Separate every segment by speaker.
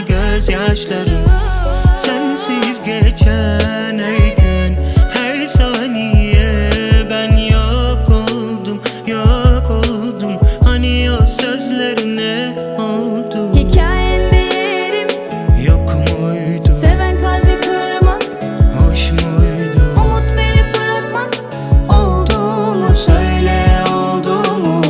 Speaker 1: gözyaşlarım Sensiz geçen her gün Her saniye ben yok oldum Yok oldum. Hani o sözlerine oldu?
Speaker 2: Hikayende yerim
Speaker 1: Yok muydu?
Speaker 2: Seven kalbi kırmak
Speaker 1: Hoş muydu?
Speaker 2: Umut verip bırakmak Oldu mu söyle oldu mu?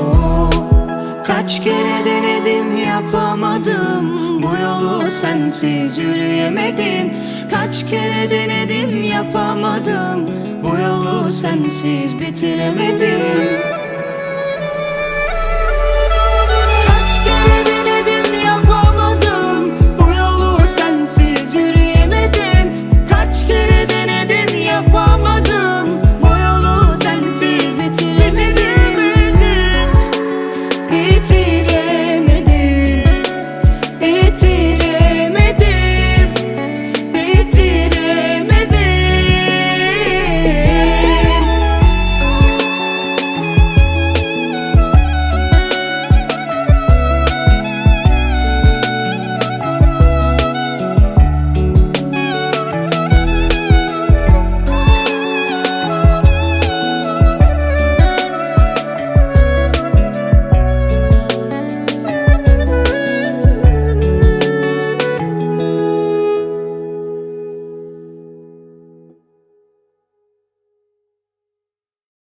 Speaker 1: Kaç kere denedim yapamadım Bu yolu sensiz yürüyemedim. Kaç kere denedim yapamadım. Bu yolu sensiz bitiremedim